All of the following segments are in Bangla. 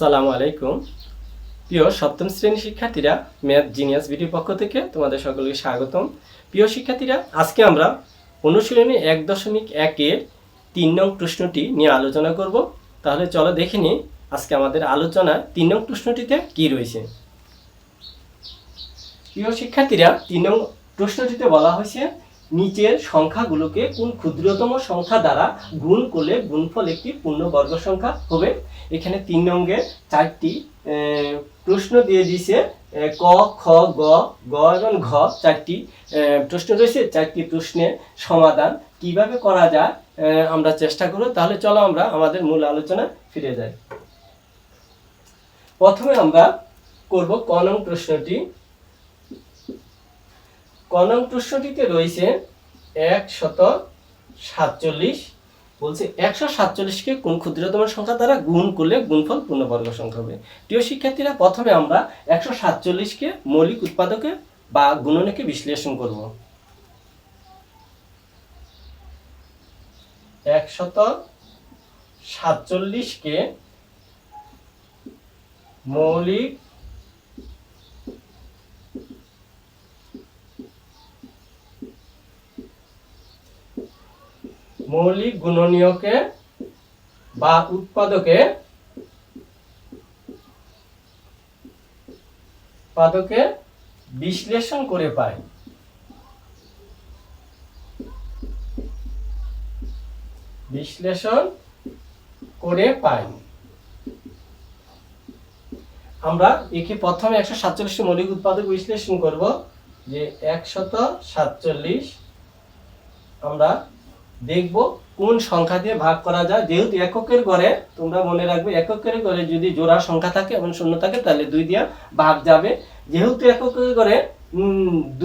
আসসালামু আলাইকুম। প্রিয় সপ্তম শ্রেণির শিক্ষার্থীরা, ম্যাথ জিনিয়াস ভিডিওর পক্ষ থেকে তোমাদের সকলকে স্বাগতম। প্রিয় শিক্ষার্থীরা, আজকে আমরা অনুশীলনী এক দশমিক একের তিন নং প্রশ্নটি নিয়ে আলোচনা করব। তাহলে চলো দেখে নিই আজকে আমাদের আলোচনায় তিন নং প্রশ্নটিতে কি রয়েছে। প্রিয় শিক্ষার্থীরা, তিন নং প্রশ্নটিতে বলা হয়েছে নিচের সংখ্যাগুলোকে কোন ক্ষুদ্রতম সংখ্যা দ্বারা গুণ করলে গুণফল একটি পূর্ণবর্গ সংখ্যা হবে? এখানে তিন নঙ্গে চারটি প্রশ্ন দিয়ে আহ, ক খ গ গ এবং ঘ চারটি প্রশ্ন রয়েছে চারটি প্রশ্নের সমাধান কীভাবে করা যায় আমরা চেষ্টা করব। তাহলে চলো আমরা আমাদের মূল আলোচনা ফিরে যাই। প্রথমে আমরা করব ক নং প্রশ্নটি। ক নং প্রশ্নটিতে রয়েছে এক শত সাতচল্লিশ। বলছে একশো সাতচল্লিশকে কোন ক্ষুদ্রতম সংখ্যা দ্বারা গুণ করলে গুণফল পূর্ণবর্গ সংখ্যা হবে? প্রিয় শিক্ষার্থীরা, প্রথমে আমরা একশো সাতচল্লিশকে মৌলিক উৎপাদকে বা গুণনকে বিশ্লেষণ করব। একশত সাতচল্লিশকে মৌলিক মৌলিক গুণনীয়কে বা উৎপাদকে উৎপাদকে বিশ্লেষণ করে পায়। বিশ্লেষণ করে পাই আমরা একে প্রথমে একশো সাতচল্লিশটি মৌলিক উৎপাদক বিশ্লেষণ করব, যে একশত সাতচল্লিশ আমরা দেখব কোন সংখ্যা দিয়ে ভাগ করা যায়। যেহেতু এককের ঘরে, তোমরা মনে রাখবে এককের ঘরে যদি জোড়া সংখ্যা থাকে এবং শূন্য থাকে, তাহলে দুই দিয়া ভাগ যাবে। যেহেতু এককের ঘরে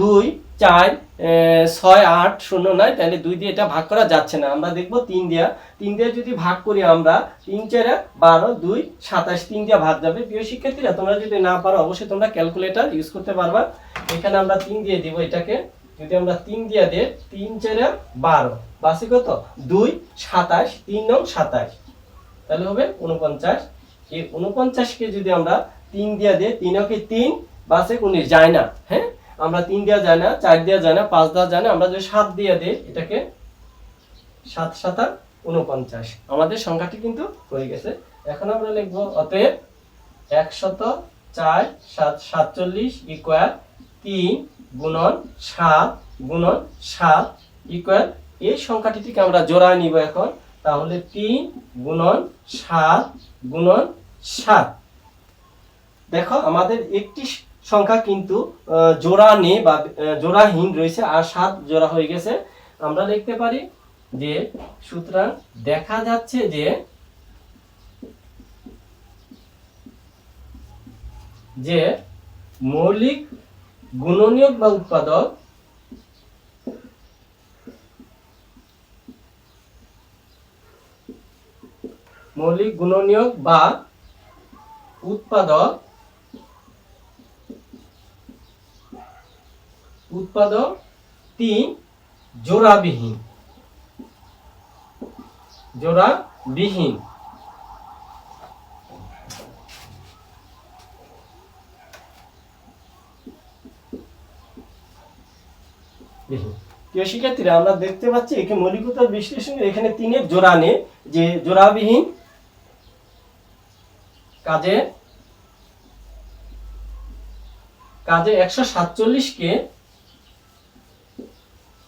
দুই, চার ছয়, আট, শূন্য নয় তাহলে দুই দিয়ে এটা ভাগ করা যাচ্ছে না। আমরা দেখব তিন দিয়া। তিন দিয়ে যদি ভাগ করি আমরা, তিন, চারে বারো, দুই, সাতাশ, তিন দিয়ে ভাগ যাবে। প্রিয় শিক্ষার্থীরা, তোমরা যদি না পারো, অবশ্যই তোমরা ক্যালকুলেটর ইউজ করতে পারবা। এখানে আমরা তিন দিয়ে দিব এটাকে। যদি আমরা তিন দিয়ে দিই, তিন, চারে বারো। বাসে কত? দুই, সাতাশ, তিন নং সাতাশ। তাহলে হবে উনপঞ্চাশ এই উনপঞ্চাশকে যদি আমরা তিন দিয়ে দিই, তিন ওকে তিন বাসে উনিশ। যায় না হ্যাঁ? আমরা তিন দেওয়া যায় না, চার দেওয়া যায় না, পাঁচ দেওয়া যায় না, আমরা যদি সাত দিয়ে দিই, এটাকে সাত সাতা উনপঞ্চাশ আমাদের সংখ্যাটি কিন্তু হয়ে গেছে। এখন আমরা লিখব, অতএব একশত চার সাত সাতচল্লিশ ইকুয়াল তিন গুণন সাত গুণন সাত ইকুয়াল এই সংখ্যাটিকে আমরা জোড়ায় নিব এখন। তাহলে তিন গুণন সাত গুণন সাত। দেখো, আমাদের একটি সংখ্যা কিন্তু জোড়া নেই বা জোড়াহীন রয়েছে আর সাত জোড়া হয়ে গেছে। আমরা লিখতে পারি যে, সুতরাং দেখা যাচ্ছে যে যে মৌলিক গুণনীয়ক বা উৎপাদক মৌলিক গুণনীয়ক বা উৎপাদক উৎপাদক তিন জোড়াবিহীন। জোড়াবিহীন। বিহীন। প্রিয় শিক্ষার্থীরা, আমরা দেখতে পাচ্ছি একে মৌলিকতা বিশ্লেষণে এখানে তিনের জোড়া নে যে জোড়াবিহীন কাজে কাজে একশো সাতচল্লিশকে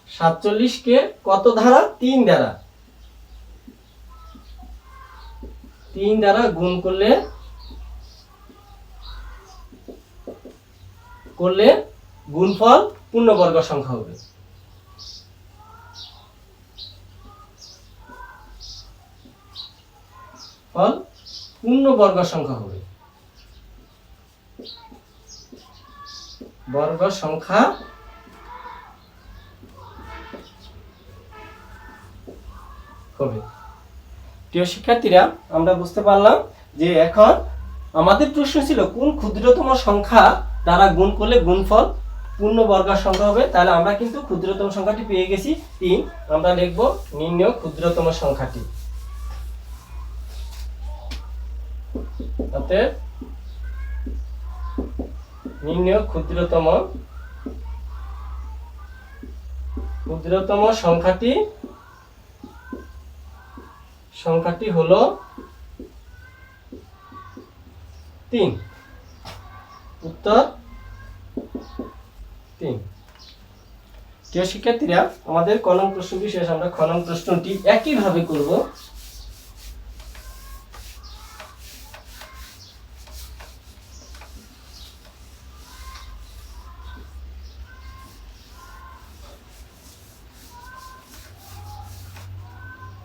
সাতচল্লিশকে কত ধারা? তিন দ্বারা তিন দ্বারা গুণ করলে করলে গুণফল পূর্ণবর্গ সংখ্যা হবে। ফল পূর্ণবর্গ সংখ্যা হবে। বর্গ সংখ্যা হবে। প্রিয় শিক্ষার্থীরা, আমরা বুঝতে পারলাম যে এখন আমাদের প্রশ্ন ছিল, কোন ক্ষুদ্রতম সংখ্যা দ্বারা গুণ করলে গুণফল পূর্ণবর্গ সংখ্যা হবে? তাহলে আমরা কিন্তু ক্ষুদ্রতম সংখ্যাটি পেয়ে গেছি। তিন, আমরা লিখব নির্ণয় ক্ষুদ্রতম সংখ্যাটি। অতএব নির্ণয় ক্ষুদ্রতম ক্ষুদ্রতম সংখ্যাটি সংখ্যাটি হলো তিন। উত্তর তিন। প্রিয় শিক্ষার্থীরা, আমাদের কলম প্রশ্ন বিশেষ আমরা খনন প্রশ্নটি একইভাবে করব।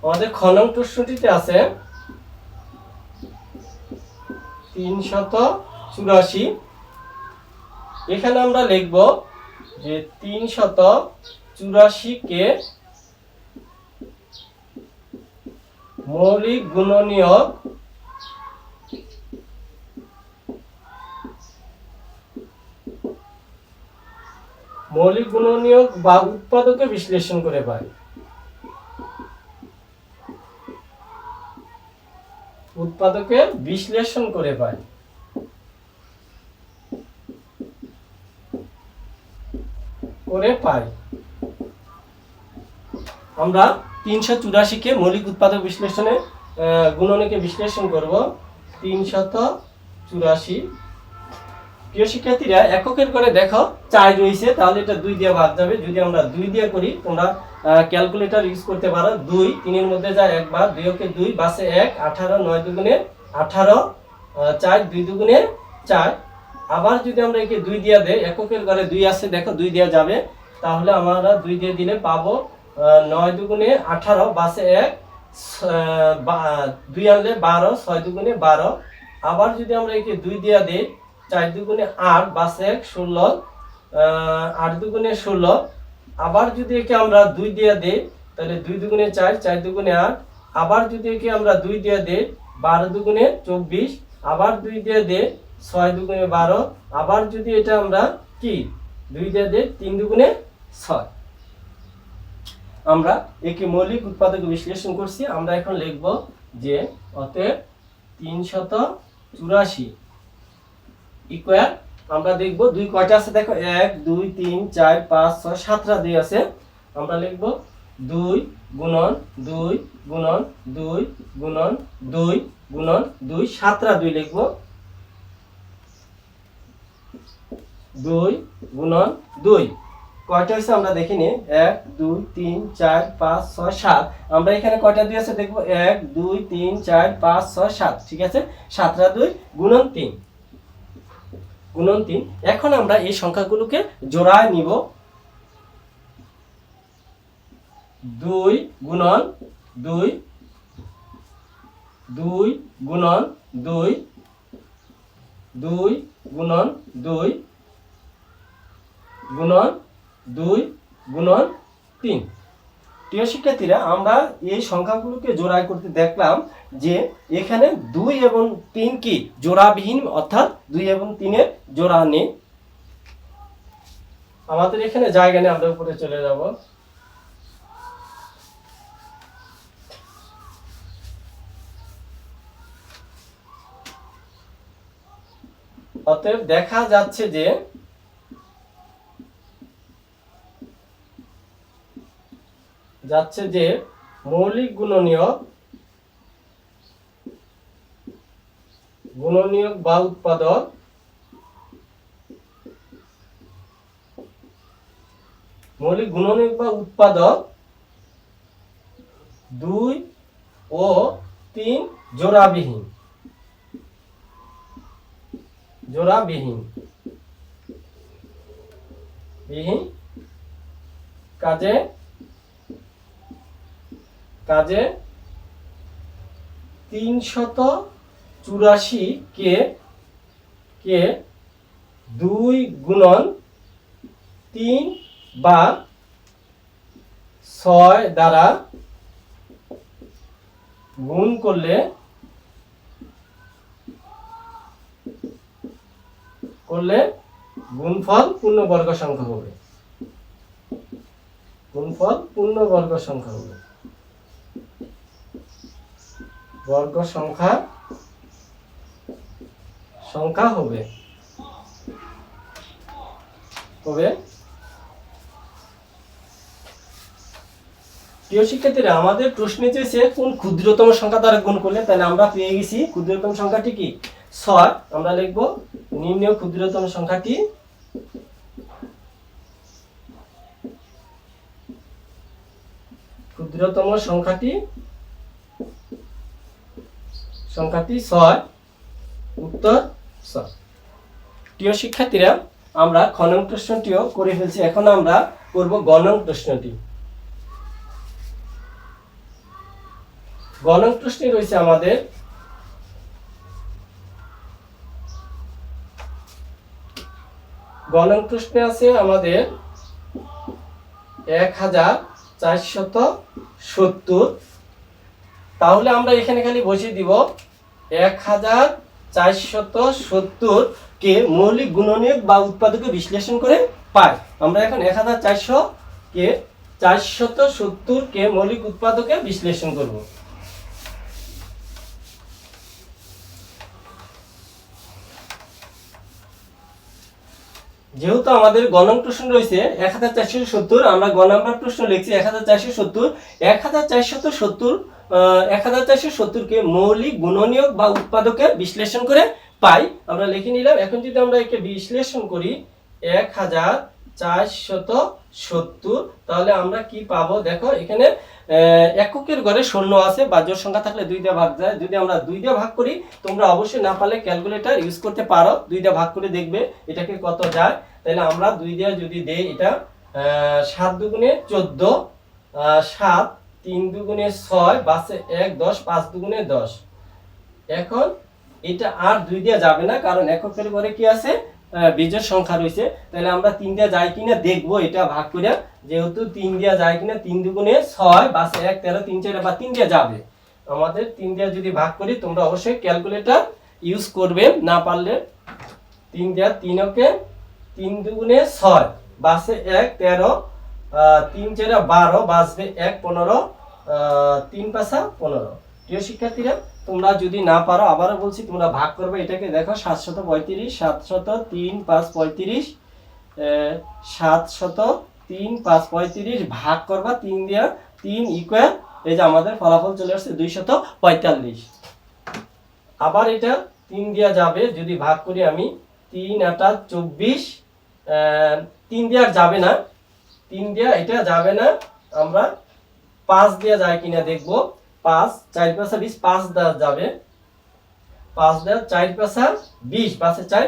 আমাদের খনন প্রশ্নটিতে আছে তিনশত চুরাশি। এখানে আমরা লিখব যে তিন তিনশত চুরাশিকে মৌলিক গুণনীয়ক মৌলিক গুণনীয়ক বা উৎপাদকে বিশ্লেষণ করে পাই উৎপাদকে বিশ্লেষণ করে পাই করে পাই আমরা তিনশো চুরাশিকে মৌলিক উৎপাদক বিশ্লেষণে গুণনীকে বিশ্লেষণ করব। তিনশত চুরাশি। প্রিয় শিক্ষার্থীরা, এককের করে দেখো চার রয়েছে, তাহলে এটা দুই দিয়ে ভাগ যাবে। যদি আমরা দুই দিয়ে করি, তোমরা ক্যালকুলেটর ইউজ করতে পারো। দুই, তিনের মধ্যে যায় একবার দুই ওকে দুই, বাসে এক, আঠারো, নয় দুগুণে আঠারো চার, দুই দুগুণে চার। আবার যদি আমরা একে দুই দিয়ে দেই, এককের ঘরে দুই আছে, দেখো দুই দেওয়া যাবে। তাহলে আমরা দুই দিয়ে দিলে পাবো নয় দুগুণে আঠারো, বাসে এক দুই আনলে বারো, ছয় দুগুণে বারো। আবার যদি আমরা একে দুই দিয়ে দিই, চার দুগুণে আট, বাসে এক, ষোলো আট দুগুণে ষোলো আবার যদি একে আমরা দুই দিয়ে দিই, তাহলে দুই দুগুণে চার চার দুগুণে আট। আবার যদি একে আমরা দুই দিয়ে দিই, বারো দুগুণে চব্বিশ। আবার দুই দিয়ে দিই, ছয় দুগুণে বারো। আবার যদি এটা আমরা কি? দুই দিয়ে দিই, তিন দুগুণে ছয়। আমরা একে মৌলিক উৎপাদক বিশ্লেষণ করছি। আমরা এখন লিখব যে অতএব তিনশত চুরাশি ইকুয়াল আমরা দেখব দুই কয়টা আছে? দেখো, এক, দুই, তিন, চার, পাঁচ, ছয় সাতটা দুই আছে। আমরা লিখব দুই গুণন দুই গুণন দুই গুণন দুই গুণন দুই সাতটা দুই লিখব। দুই গুণন দুই। কয়টা হয়েছে আমরা দেখিনি? এক, দুই, তিন, চার, পাঁচ, ছয়, সাত। আমরা এখানে কয়টা দুই আছে দেখব? এক, দুই, তিন, চার, পাঁচ, ছয়, সাত। ঠিক আছে? সাতটা দুই গুণন তিন। গুণন তিন। এখন আমরা এই সংখ্যাগুলোকে জোড়ায় নিব। দুই গুণন দুই দুই গুণন দুই দুই গুণন দুই গুণন দুই গুণন তিন। প্রিয় শিক্ষার্থীরা, আমরা এই সংখ্যাগুলোকে জোড়ায় করতে দেখলাম যে এখানে দুই এবং তিন কি জোড়াবিহীন, অর্থাৎ দুই এবং তিনের জোড়া নেই। আমাদের এখানে জায়গা নেই, আমরা উপরে চলে যাব। অতএব দেখা যাচ্ছে যে যাচ্ছে যে মৌলিক গুণনীয়ক গুণনীয়ক বা উৎপাদক মৌলিক গুণনীয়ক বা উৎপাদক দুই ও তিন জোড়াবিহীন। জোড়াবিহীন। বিহীন কাজে কাজে তিনশত চুরাশি কে কে দুই গুণন তিন বা ছয় দ্বারা গুণ করলে করলে গুণফল পূর্ণবর্গ সংখ্যা হবে। গুণফল পূর্ণবর্গ সংখ্যা হবে। বর্গ সংখ্যা সংখ্যা হবে। হবে প্রিয় শিক্ষার্থীরা, আমাদের প্রশ্নে চেয়েছে কোন ক্ষুদ্রতম সংখ্যা দ্বারা গুণ করলে, তাহলে আমরা পেয়ে গেছি ক্ষুদ্রতম সংখ্যাটি কি? ছয়। আমরা লিখব নিম্ন ক্ষুদ্রতম সংখ্যাটি ক্ষুদ্রতম সংখ্যাটি সংখ্যাটি ছয়, উত্তর প্রিয় শিক্ষার্থীরা, আমরা খনন প্রশ্নটিও করে ফেলছি। এখন আমরা করব গণন প্রশ্নটি। গণন প্রশ্নে রয়েছে আমাদের গণন প্রশ্নে আছে আমাদের এক হাজার চারশত সত্তর তাহলে আমরা এখানে খালি বসিয়ে দিব এক হাজার চারশত সত্তর কে মৌলিক গুণনীয়ক বা উৎপাদকে বিশ্লেষণ করে পাই। আমরা এখন এক হাজার চারশো কে চারশত সত্তর কে মৌলিক উৎপাদকে বিশ্লেষণ করব। যেহেতু আমাদের গণম প্রশ্ন রয়েছে, এক হাজার চারশো সত্তর, আমরা গ নাম্বার প্রশ্ন লিখছি, এক হাজার চারশো সত্তর, এক হাজার চারশত সত্তর এক হাজার চারশো সত্তরকে মৌলিক গুণনীয় বা উৎপাদকের বিশ্লেষণ করে পাই। আমরা লিখে নিলাম, এখন যদি আমরা একে বিশ্লেষণ করি, এক হাজার চারশত সত্তর। তাহলে আমরা কি পাবো? দেখো, এখানে এককের ঘরে শূন্য আছে বাজ্য সংখ্যা থাকলে দুই দিয়ে ভাগ যায়। যদি আমরা দুই দিয়ে ভাগ করি, তোমরা অবশ্যই না পারলে ক্যালকুলেটর ইউজ করতে পারো। দুই দিয়ে ভাগ করে দেখবে এটাকে কত যায়। তাহলে আমরা দুই দিয়ে যদি দেই এটা সাত দুগুণে চোদ্দ সাত, তিন দুগুণে ছয়, বাসে এক, দশ, পাঁচ দুগুণে দশ। এখন এটা আর দুই দিয়ে যাবে না, কারণ এককের ঘরে কি আছে? বীজের সংখ্যা রয়েছে, তাহলে আমরা তিন দিয়ে যায় কিনা দেখব, এটা ভাগ করে, যেহেতু তিন দিয়ে যায় কিনা তিন দুগুণে ছয়, বাসে এক, তেরো, তিন, চার, বা তিন দিয়ে যাবে। আমাদের তিন দিয়ে যদি ভাগ করি, তোমরা অবশ্যই ক্যালকুলেটর ইউজ করবে, না পারলে তিন দিয়ে তিন ওকে তিন দুগুণে ছয়, বাসে এক, তেরো তিন, চারে, বারো, বাসবে এক, পনেরো তিন পাশা পনেরো। প্রিয় শিক্ষার্থীরা, তোমরা যদি না পারো, আবারও বলছি, তোমরা ভাগ করবে। এটাকে দেখো, সাতশত পঁয়ত্রিশ, সাতশত তিন, পাঁচ পঁয়ত্রিশ সাতশত তিন, পাঁচ পঁয়ত্রিশ, ভাগ করবা, তিন দিয়া তিন ইকুয়াল এই যে আমাদের ফলাফল চলে আসছে দুইশত পঁয়তাল্লিশ। আবার এটা তিন দিয়া যাবে, যদি ভাগ করি আমি, তিন আটা চব্বিশ তিন দেওয়ার যাবে না। তিন দেওয়া এটা যাবে না, আমরা পাঁচ দেওয়া যায় কিনা দেখব। পাঁচ, চার পাঁচা বিশ, পাঁচ দেওয়া যাবে। পাঁচ দেওয়া, চার পাঁচা বিশ, পাঁচে চার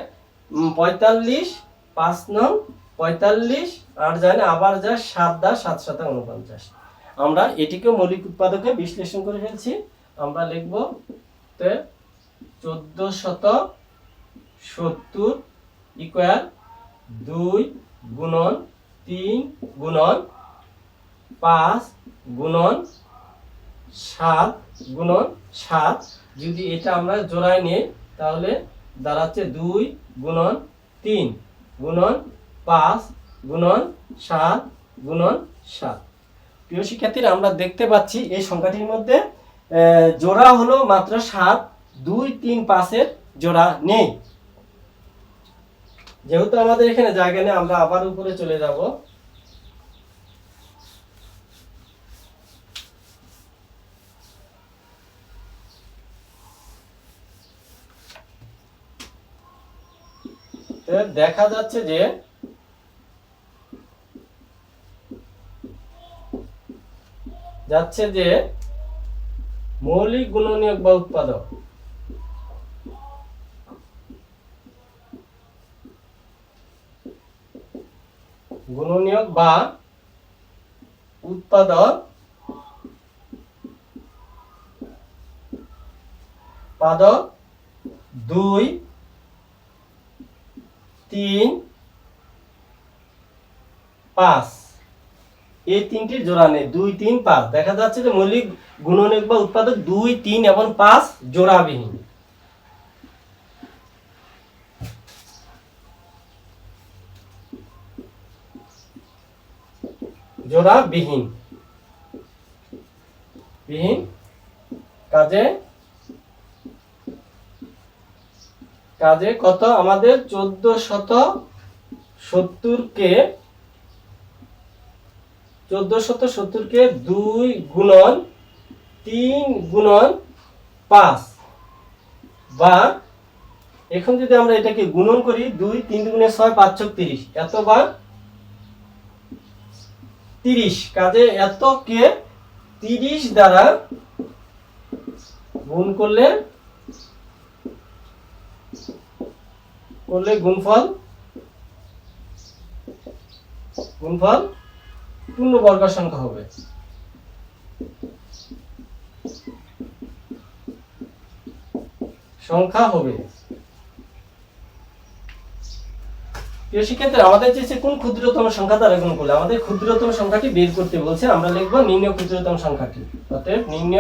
পঁয়তাল্লিশ, পাঁচ নং, পঁয়তাল্লিশ, আর যায় না আবার যায় সাত দা, সাত সাথে উনপঞ্চাশ। আমরা এটিকে মৌলিক উৎপাদকে বিশ্লেষণ করে ফেলছি। আমরা লিখব তে চোদ্দ শত সত্তর ইকুয়াল দুই গুণন তিন গুণন পাঁচ গুণন সাত গুণন সাত। যদি এটা আমরা জোড়ায় নিই, তাহলে দাঁড়াচ্ছে দুই গুণন তিন। গুণন পাঁচ গুণন সাত গুণন সাত। প্রিয় শিক্ষার্থীরা, আমরা দেখতে পাচ্ছি এই সংখ্যাটির মধ্যে জোড়া হলো মাত্র সাত, দুই, তিন, পাঁচের জোড়া নেই। যেহেতু আমাদের এখানে জায়গা নেই, আমরা আবার উপরে চলে যাব। দেখা যাচ্ছে যে যাচ্ছে যে মৌলিক গুণনীয়ক বা উৎপাদক। গুণনীয়ক বা উৎপাদক পাদক দুই তিন, পাঁচ। এই তিনটির জোড়া নেই। দুই, তিন, পাঁচ। দেখা যাচ্ছে যে মৌলিক গুণনীয়ক বা উৎপাদক দুই, তিন এবং পাঁচ জোড়াবিহীন। জোড়া বিহীন বিহীন কাজে কাজে কত? আমাদের চোদ্দ শত সত্তরকে চোদ্দ শত সত্তরকে দুই গুণন তিন গুণন পাঁচ। বা এখন যদি আমরা এটাকে গুণন করি, দুই তিন গুণে ছয়, পাঁচ তিরিশ। এত বা তিরিশ। কাজে এতকে তিরিশ দ্বারা গুণ করলে করলে গুণফল গুণফল পূর্ণ বর্গ সংখ্যা হবে। সংখ্যা হবে। শিক্ষার্থী আমাদের চেয়েছে কোন ক্ষুদ্রতম সংখ্যা দ্বারা গুণ করলে? আমাদের ক্ষুদ্রতম সংখ্যাটি বের করতে বলছে, আমরা লিখব নিম্ন ক্ষুদ্রতম সংখ্যাটি। অতএব নিম্ন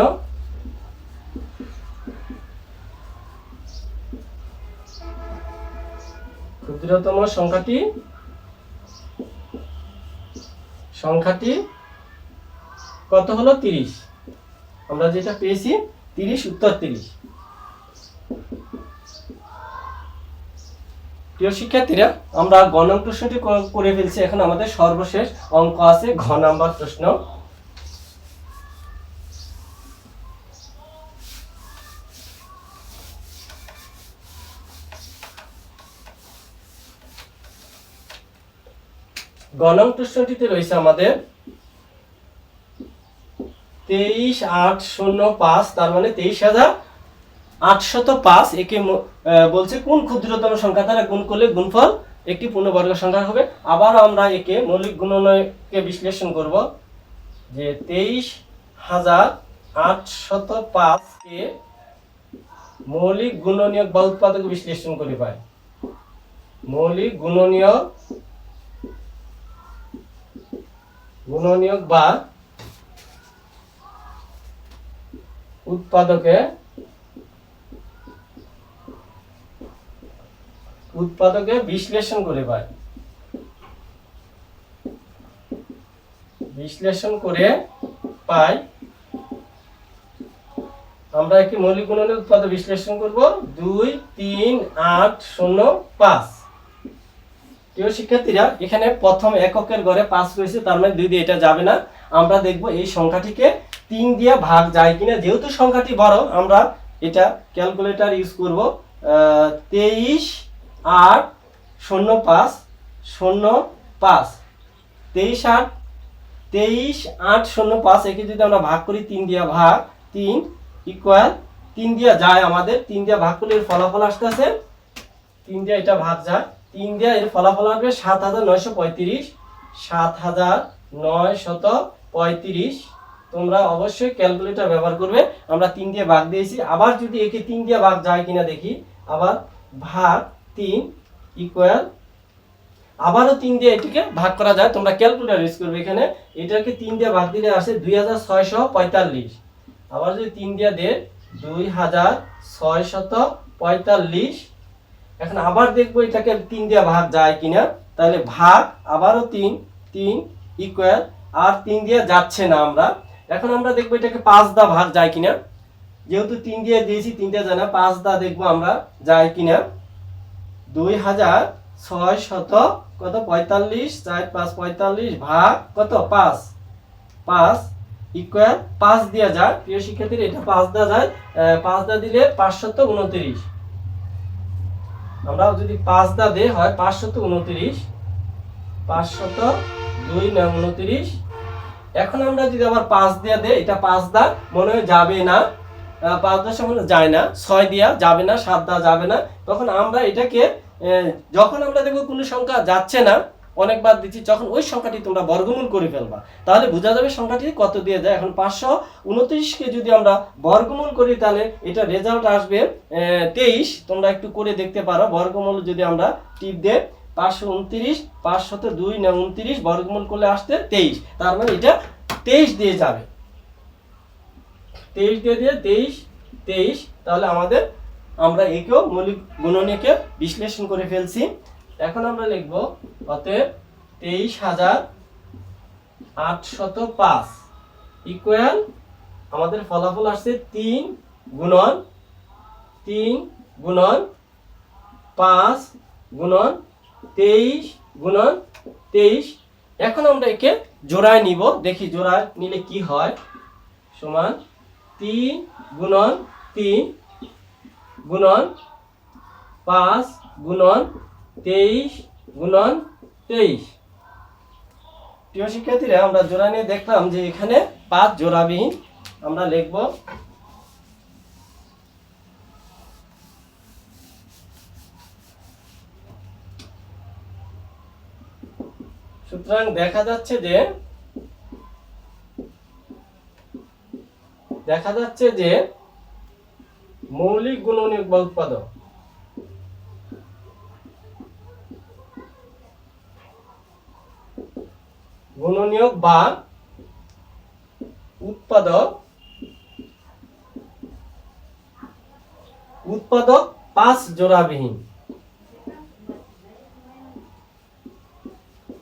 ক্ষুদ্রতম সংখ্যাটি? সংখ্যাটি কত হলো? তিরিশ। আমরা যেটা পেয়েছি, তিরিশ উত্তর তিরিশ। প্রিয় শিক্ষার্থীরা, আমরা গ নং প্রশ্নটি করে ফেলছি। এখন আমাদের সর্বশেষ অঙ্ক আছে, ঘ নাম্বার প্রশ্ন। গ নং প্রশ্নটিতে রয়েছে আমাদের তেইশ আট শূন্য পাঁচ, তার মানে তেইশ হাজার আটশত পাঁচ। একে বলছে কোন ক্ষুদ্রতম সংখ্যা? দ্বারা গুণ করলে গুণফল একটি পূর্ণবর্গ সংখ্যা হবে। আবার আমরা একে মৌলিক গুণনয়কে বিশ্লেষণ করব যে তেইশ হাজার আটশত পাঁচকে মৌলিক গুণনীয়ক বা উৎপাদক বিশ্লেষণ করে পাই মৌলিক গুণনীয়ক গুণনীয়ক বা উৎপাদকে উৎপাদকে বিশ্লেষণ করে পায়। বিশ্লেষণ করে পাই আমরা একটি মৌলিক গুণনের উৎপাদক বিশ্লেষণ করব। দুই, তিন, আট, শূন্য, পাঁচ। প্রিয় শিক্ষার্থীরা, এখানে প্রথম এককের ঘরে পাঁচ রয়েছে, তার মানে দুই দিয়ে এটা যাবে না। আমরা দেখব এই সংখ্যাটিকে তিন দিয়ে ভাগ যায় কিনা। যেহেতু সংখ্যাটি বড়, আমরা এটা ক্যালকুলেটর ইউজ করব তেইশ আট শূন্য পাঁচ শূন্য পাঁচ। তেইশ আট তেইশ আট শূন্য পাঁচ, একে যদি আমরা ভাগ করি, তিন দিয়া ভাগ, তিন ইকুয়াল তিন দিয়া যায় আমাদের, তিন দিয়া ভাগ করলে ফলাফল আসতেছে, তিন দিয়ে এটা ভাগ যায়। তিন এর ফলাফল আসবে সাত হাজার নয়শো পঁয়ত্রিশ, সাত হাজার নয় শত পঁয়ত্রিশ। তোমরা অবশ্যই ক্যালকুলেটর ব্যবহার করবে। আমরা তিন দিয়ে ভাগ দিয়েছি। আবার যদি একে তিন দিয়ে ভাগ যায় কিনা দেখি। আবার ভাগ তিন ইকুয়াল আবারও তিন দিয়ে এটিকে ভাগ করা যায়। তোমরা ক্যালকুলেটর ইউজ করবে এখানে। এটাকে তিন দিয়ে ভাগ দিলে আসে দুই হাজার ছয়শো পঁয়তাল্লিশ। আবার যদি তিন দিয়ে দে দুই হাজার ছয়শত পঁয়তাল্লিশ। এখন আবার দেখব এটাকে তিন দিয়ে ভাগ যায় কিনা। তাহলে ভাগ আবারও তিন তিন ইকুয়াল আর তিন দিয়ে যাচ্ছে না আমরা। এখন আমরা দেখব এটাকে পাঁচ দা ভাগ যায় কিনা। যেহেতু তিন দিয়ে দিয়েছি, তিন দিয়ে যায় না, পাঁচ দা দেখব আমরা যায় কিনা। দুই হাজার ছয় শত কত? পঁয়তাল্লিশ, চার পাঁচ পঁয়তাল্লিশ ভাগ কত? পাঁচ। পাঁচ ইকুয়াল পাঁচ দেওয়া যায়। প্রিয় শিক্ষার্থীরা, এটা পাঁচ দেওয়া যায় পাঁচ দা দিলে পাঁচশত উনত্রিশ। আমরা যদি পাঁচ দা দে হয় পাঁচশত উনত্রিশ, পাঁচশত দুই না উনত্রিশ। এখন আমরা যদি আবার পাঁচ দিয়া দে এটা পাঁচ দা মনে হয় যাবে না। পাঁচ দশ মনে যায় না, ছয় দেওয়া যাবে না, সাত দা যাবে না। তখন আমরা এটাকে যখন আমরা দেখব কোনো সংখ্যা যাচ্ছে না অনেকবার দিচ্ছি, যখন ওই সংখ্যাটি তোমরা বর্গমূল করে ফেলবা, তাহলে বোঝা যাবে সংখ্যাটি কত দিয়ে যায়। এখন পাঁচশো উনত্রিশকে যদি আমরা বর্গমূল করি, তাহলে এটা রেজাল্ট আসবে তেইশ। তোমরা একটু করে দেখতে পারো, বর্গমূল যদি আমরা টিপ দে পাঁচশো উনত্রিশ, পাঁচশত দুই না উনত্রিশ, বর্গমূল করলে আসতে তেইশ। তার মানে এটা তেইশ দিয়ে যাবে। তেইশ দিয়ে দিয়ে তেইশ তেইশ, তাহলে আমাদের আমরা একেও মৌলিক গুণনীয়কে বিশ্লেষণ করে ফেলছি। এখন আমরা লিখব অতএব তেইশ হাজার আটশত পাঁচ ইকুয়াল আমাদের ফলাফল আসছে তিন গুণন তিন গুণন পাঁচ গুণন তেইশ গুণন তেইশ। এখন আমরা একে জোড়ায় নিব, দেখি জোড়ায় নিলে কি হয়। সমান তিন গুণন তিন গুণন পাঁচ গুণন তেইশ গুণন তেইশ। প্রিয় শিক্ষার্থীরা, আমরা জোড়া নিয়ে দেখলাম যে এখানে পাঁচ জোড়াবিহীন আমরা লিখব। সুতরাং দেখা যাচ্ছে যে, দেখা যাচ্ছে যে মৌলিক গুণনীয়ক বা উৎপাদক গুণনীয়ক বা উৎপাদক উৎপাদক পাঁচ জোড়াবিহীন।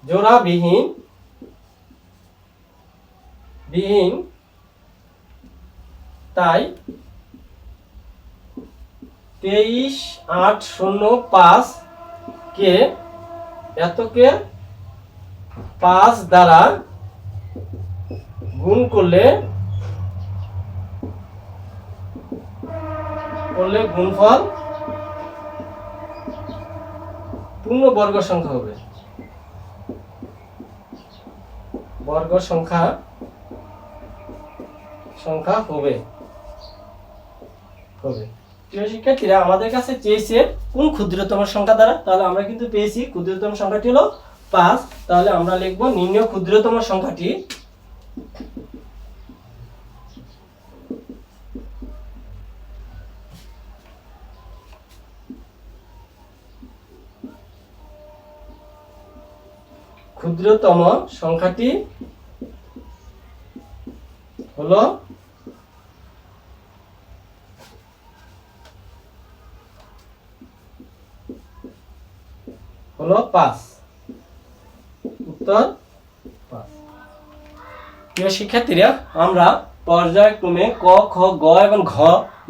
জোড়াবিহীন, বিহীন, তাই তেইশ আট শূন্য পাঁচ কে এতকে পাঁচ দ্বারা গুণ করলে করলে গুণফল পূর্ণ বর্গ সংখ্যা হবে। বর্গ সংখ্যা সংখ্যা হবে। হবে। শিক্ষার্থীরা, আমাদের কাছে চেয়েছে কোন ক্ষুদ্রতম সংখ্যা দ্বারা? তাহলে আমরা কিন্তু পেয়েছি, ক্ষুদ্রতম সংখ্যাটি হলো পাঁচ তাহলে আমরা লিখব নিম্ন ক্ষুদ্রতম সংখ্যাটি। ক্ষুদ্রতম সংখ্যাটি হলো হলো পাঁচ। প্রিয় শিক্ষার্থীরা, আমরা পর্যায়ক্রমে ক, খ, গ এবং ঘ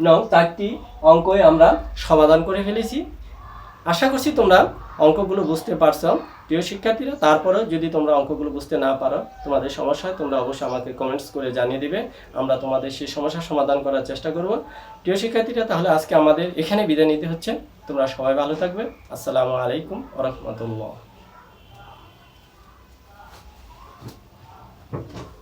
নং চারটি অঙ্কই আমরা সমাধান করে ফেলেছি। আশা করছি তোমরা অঙ্কগুলো বুঝতে পারছ। প্রিয় শিক্ষার্থীরা, তারপরেও যদি তোমরা অঙ্কগুলো বুঝতে না পারো, তোমাদের সমস্যা তোমরা অবশ্যই আমাকে কমেন্টস করে জানিয়ে দিবে। আমরা তোমাদের সেই সমস্যার সমাধান করার চেষ্টা করব। প্রিয় শিক্ষার্থীরা, তাহলে আজকে আমাদের এখানে বিদায় নিতে হচ্ছে। তোমরা সবাই ভালো থাকবে। আসসালামু আলাইকুম ওরহমতুল্লাহ Thank you.